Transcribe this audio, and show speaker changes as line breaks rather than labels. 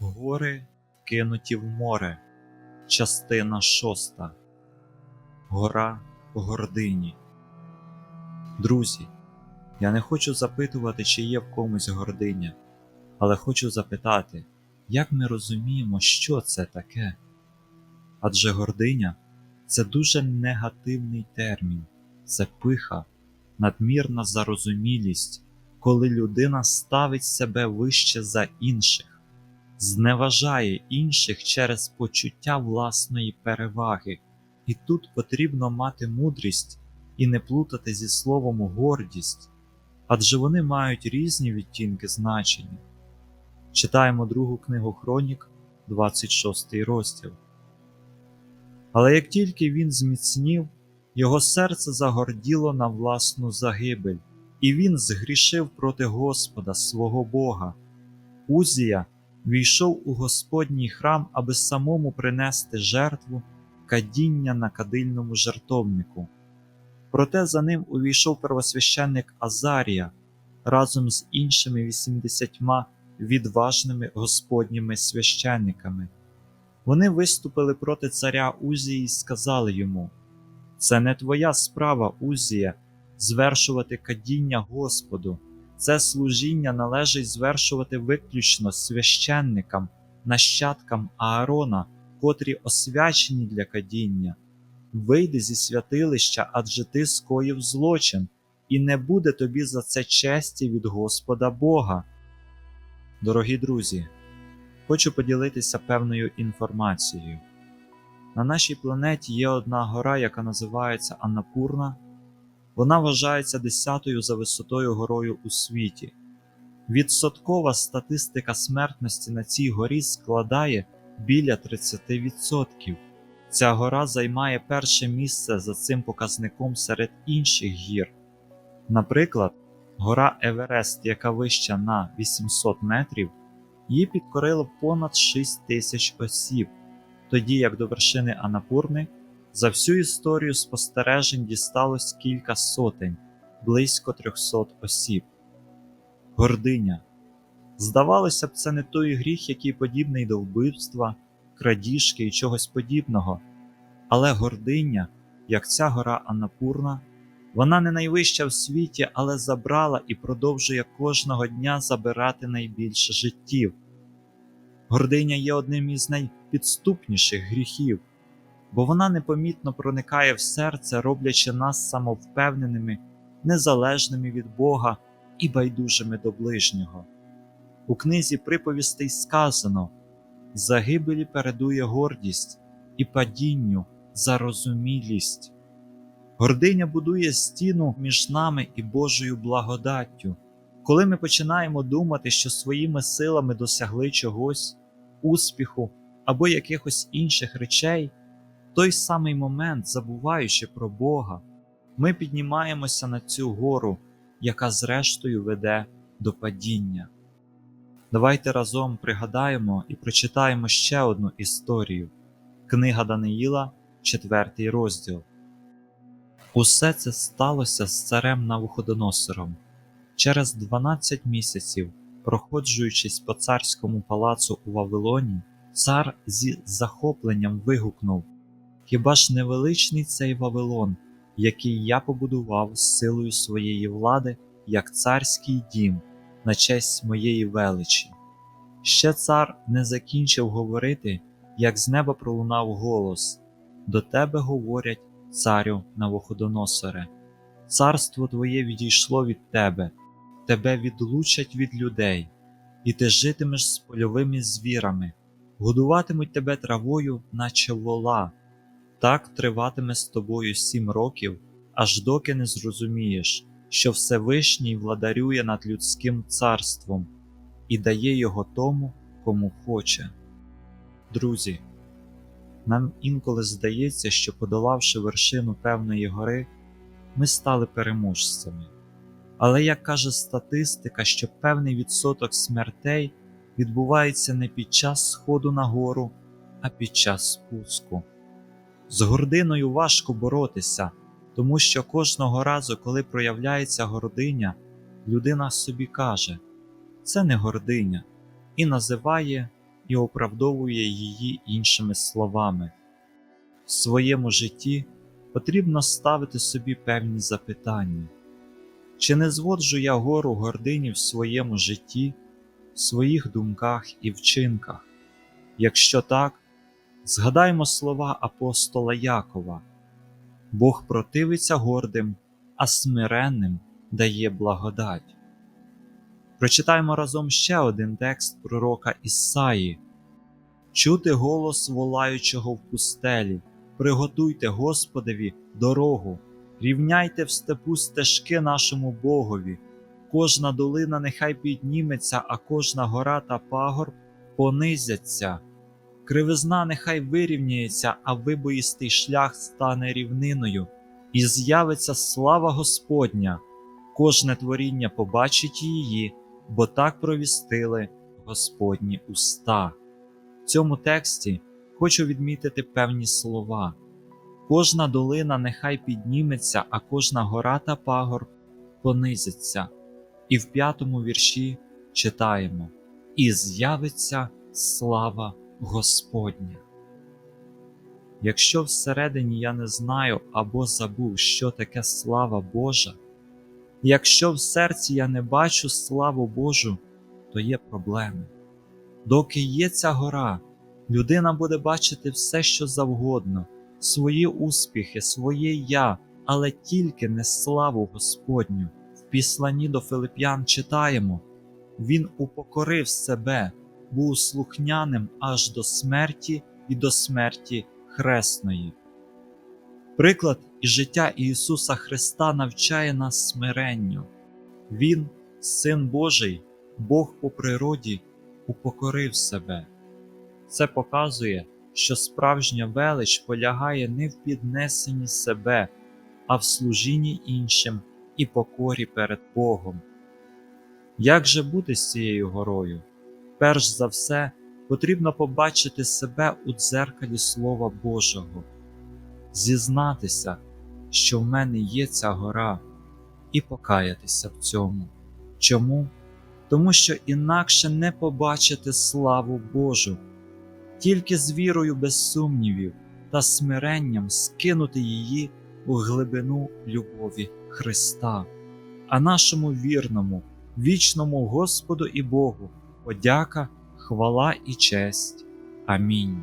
Гори кинуті в море. Частина шоста. Гора гордині. Друзі, я не хочу запитувати, чи є в комусь гординя, але хочу запитати, як ми розуміємо, що це таке? Адже гординя це дуже негативний термін, це пиха, надмірна зарозумілість, коли людина ставить себе вище за інших, зневажає інших через почуття власної переваги. І тут потрібно мати мудрість і не плутати зі словом гордість, адже вони мають різні відтінки значення. Читаємо другу книгу Хронік, 26 розділ. Але як тільки він зміцнів, його серце загорділо на власну загибель, і він згрішив проти Господа свого Бога. Узія війшов у Господній храм, аби самому принести жертву кадіння на кадильному жертовнику. Проте за ним увійшов первосвященник Азарія разом з іншими вісімдесятьма відважними господніми священниками. Вони виступили проти царя Узії і сказали йому: Це не твоя справа, Узія, звершувати кадіння Господу. Це служіння належить звершувати виключно священникам, нащадкам Аарона, котрі освячені для кадіння. Вийди зі святилища, адже ти скоїв злочин, і не буде тобі за це честі від Господа Бога. Дорогі друзі, хочу поділитися певною інформацією. На нашій планеті є одна гора, яка називається Анапурна. Вона вважається десятою за висотою горою у світі. Відсоткова статистика смертності на цій горі складає біля 30%. Ця гора займає перше місце за цим показником серед інших гір. Наприклад, гора Еверест, яка вища на 800 метрів, її підкорило понад 6 тисяч осіб, тоді як до вершини Анапурни за всю історію спостережень дісталось кілька сотень, близько 300 осіб. Гординя. Здавалося б, це не той гріх, який подібний до вбивства, крадіжки і чогось подібного. Але гординя, як ця гора Анапурна, вона не найвища в світі, але забрала і продовжує кожного дня забирати найбільше життів. Гординя є одним із найпідступніших гріхів, бо вона непомітно проникає в серце, роблячи нас самовпевненими, незалежними від Бога і байдужими до ближнього. У книзі приповістей сказано загибелі передує гордість і падінню зарозумілість. Гординя будує стіну між нами і Божою благодаттю. Коли ми починаємо думати, що своїми силами досягли чогось, успіху або якихось інших речей, той самий момент, забуваючи про Бога, ми піднімаємося на цю гору, яка зрештою веде до падіння. Давайте разом пригадаємо і прочитаємо ще одну історію. Книга Даниїла, 4 розділ. Усе це сталося з царем Навуходоносором. Через 12 місяців, проходжуючись по царському палацу у Вавилоні, цар зі захопленням вигукнув: Хіба ж невеличний цей Вавилон, який я побудував з силою своєї влади, як царський дім, на честь моєї величі? Ще цар не закінчив говорити, як з неба пролунав голос: До тебе говорять, царю Навуходоносоре, царство твоє відійшло від тебе, тебе відлучать від людей, і ти житимеш з польовими звірами, годуватимуть тебе травою, наче вола. Так триватиме з тобою сім років, аж доки не зрозумієш, що Всевишній владарює над людським царством і дає його тому, кому хоче. Друзі, нам інколи здається, що, подолавши вершину певної гори, ми стали переможцями. Але як каже статистика, що певний відсоток смертей відбувається не під час сходу на гору, а під час спуску. З гординою важко боротися, тому що кожного разу, коли проявляється гординя, людина собі каже: це не гординя, і називає і оправдовує її іншими словами. В своєму житті потрібно ставити собі певні запитання. Чи не зводжу я гору гордині в своєму житті, в своїх думках і вчинках? Якщо так, згадаймо слова апостола Якова: Бог противиться гордим, а смиренним дає благодать. Прочитаємо разом ще один текст пророка Ісаї. Чути голос волаючого в пустелі, приготуйте Господеві дорогу, рівняйте в степу стежки нашому Богові, кожна долина нехай підніметься, а кожна гора та пагорб понизяться. Кривизна нехай вирівняється, а вибоїстий шлях стане рівниною, і з'явиться слава Господня, кожне творіння побачить її, бо так провістили Господні уста. В цьому тексті хочу відмітити певні слова. Кожна долина нехай підніметься, а кожна гора та пагорб понизиться. І в п'ятому вірші читаємо: І з'явиться слава Господня. Якщо всередині я не знаю або забув, що таке слава Божа, якщо в серці я не бачу славу Божу, то є проблеми. Доки є ця гора, людина буде бачити все, що завгодно, свої успіхи, своє я, але тільки не славу Господню. В післанні до Филип'ян читаємо: Він упокорив себе, був слухняним аж до смерті і до смерті хресної. Приклад і життя Ісуса Христа навчає нас смиренню. Він, Син Божий, Бог по природі, упокорив себе. Це показує, що справжня велич полягає не в піднесенні себе, а в служінні іншим і покорі перед Богом. Як же бути з цією горою? Перш за все, потрібно побачити себе у дзеркалі Слова Божого, зізнатися, що в мене є ця гора, і покаятися в цьому. Чому? Тому що інакше не побачити славу Божу, тільки з вірою без сумнівів та смиренням скинути її у глибину любові Христа, а нашому вірному, вічному Господу і Богу подяка, хвала і честь. Амінь.